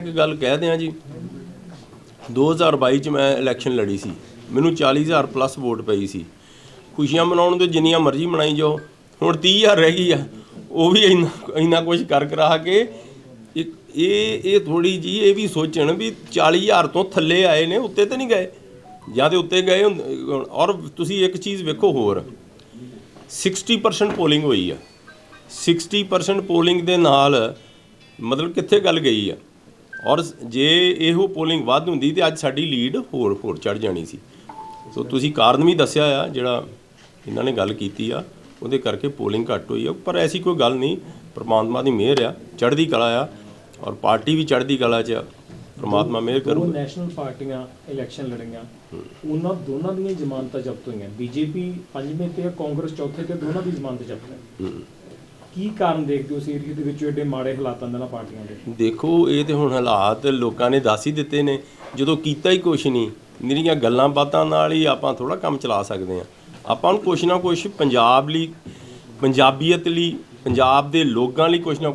ਇੱਕ ਗੱਲ ਕਹਿ ਦਿਆਂ ਜੀ 2022 ਚ ਮੈਂ ਇਲੈਕਸ਼ਨ ਲੜੀ ਸੀ। ਮੈਨੂੰ 40000 ਪਲੱਸ ਵੋਟ ਪਈ ਸੀ। ਖੁਸ਼ੀਆਂ ਮਨਾਉਣ ਦੇ ਜਿੰਨੀਆਂ ਮਰਜ਼ੀ ਮਨਾਈ ਜਾਓ, ਹੁਣ 30000 ਰਹਿ ਗਈ ਆ। ਉਹ ਵੀ ਇੰਨਾ ਇੰਨਾ ਕੁਝ ਕਰ ਕਰਾ ਕੇ ਇੱਕ ਇਹ ਇਹ ਥੋੜੀ ਜੀ ਇਹ ਵੀ ਸੋਚਣ ਵੀ 40000 ਤੋਂ ਥੱਲੇ ਆਏ ਨੇ, ਉੱਤੇ ਤਾਂ ਨਹੀਂ ਗਏ। ਜਾਂ ਤੇ ਉੱਤੇ ਗਏ ਔਰ ਤੁਸੀਂ ਇੱਕ ਚੀਜ਼ ਵੇਖੋ ਹੋਰ। 60% ਪੋਲਿੰਗ ਹੋਈ ਆ। 60% ਪੋਲਿੰਗ ਦੇ ਨਾਲ ਮਤਲਬ ਕਿੱਥੇ ਗੱਲ ਗਈ ਆ? ਔਰ ਜੇ ਇਹੋ ਪੋਲਿੰਗ ਵੱਧ ਹੁੰਦੀ ਤੇ ਅੱਜ ਸਾਡੀ ਲੀਡ ਹੋਰ ਹੋਰ ਚੜ ਜਾਣੀ ਸੀ। ਸੋ ਤੁਸੀਂ ਕਾਰਨ ਵੀ ਦੱਸਿਆ ਆ ਜਿਹੜਾ ਇਹਨਾਂ ਨੇ ਗੱਲ ਕੀਤੀ ਆ ਉਹਦੇ ਕਰਕੇ ਪੋਲਿੰਗ ਘੱਟ ਹੋਈ ਆ। ਪਰ ਐਸੀ ਕੋਈ ਗੱਲ ਨਹੀਂ ਪ੍ਰਮਾਤਮਾ ਦੀ ਮਿਹਰ ਆ ਚੜ੍ਹਦੀ ਕਲਾ ਆ ਔਰ ਪਾਰਟੀ ਵੀ ਚੜ੍ਹਦੀ ਕਲਾ 'ਚ ਆ। ਪ੍ਰਮਾਤਮਾ ਮਿਹਰ ਕਰੂ। ਨੈਸ਼ਨਲ ਪਾਰਟੀਆਂ ਇਲੈਕਸ਼ਨ ਲੜੀਆਂ ਉਹਨਾਂ ਦੋਨਾਂ ਦੀਆਂ ਜ਼ਮਾਨਤਾਂ ਜ਼ਬਤ ਹੋਈਆਂ। ਬੀਜੇਪੀ ਪੰਜਵੇਂ ਤੇ ਕਾਂਗਰਸ ਚੌਥੇ ਤੇ ਦੋਨਾਂ ਦੀ ਜ਼ਮਾਨਤ ਜ਼ਬਤ ਹੈ। ਕੀ ਕਾਰਨ ਦੇਖਦੇ ਹੋ ਇਸ ਏਰੀਏ ਦੇ ਵਿੱਚ ਐਡੇ ਮਾੜੇ ਹਾਲਾਤਾਂ ਦੇ ਨਾਲ ਪਾਰਟੀਆਂ ਦੇ? ਦੇਖੋ, ਇਹ ਤੇ ਹੁਣ ਹਾਲਾਤ ਲੋਕਾਂ ਨੇ ਦੱਸ ਹੀ ਦਿੱਤੇ ਨੇ। ਜਦੋਂ ਕੀਤਾ ਹੀ ਕੁਛ ਨਹੀਂ ਨਿਰੀਆਂ ਗੱਲਾਂ ਬਾਤਾਂ ਨਾਲ ਹੀ ਆਪਾਂ ਥੋੜਾ ਕੰਮ ਚਲਾ ਸਕਦੇ ਆ ਆਪਾਂ ਨੂੰ ਕੁਛ ਨਾ ਕੁਛ ਪੰਜਾਬ ਲਈ, ਪੰਜਾਬੀਅਤ ਲਈ, ਪੰਜਾਬ ਦੇ ਲੋਕਾਂ ਲਈ ਕੁਛ ਨਾ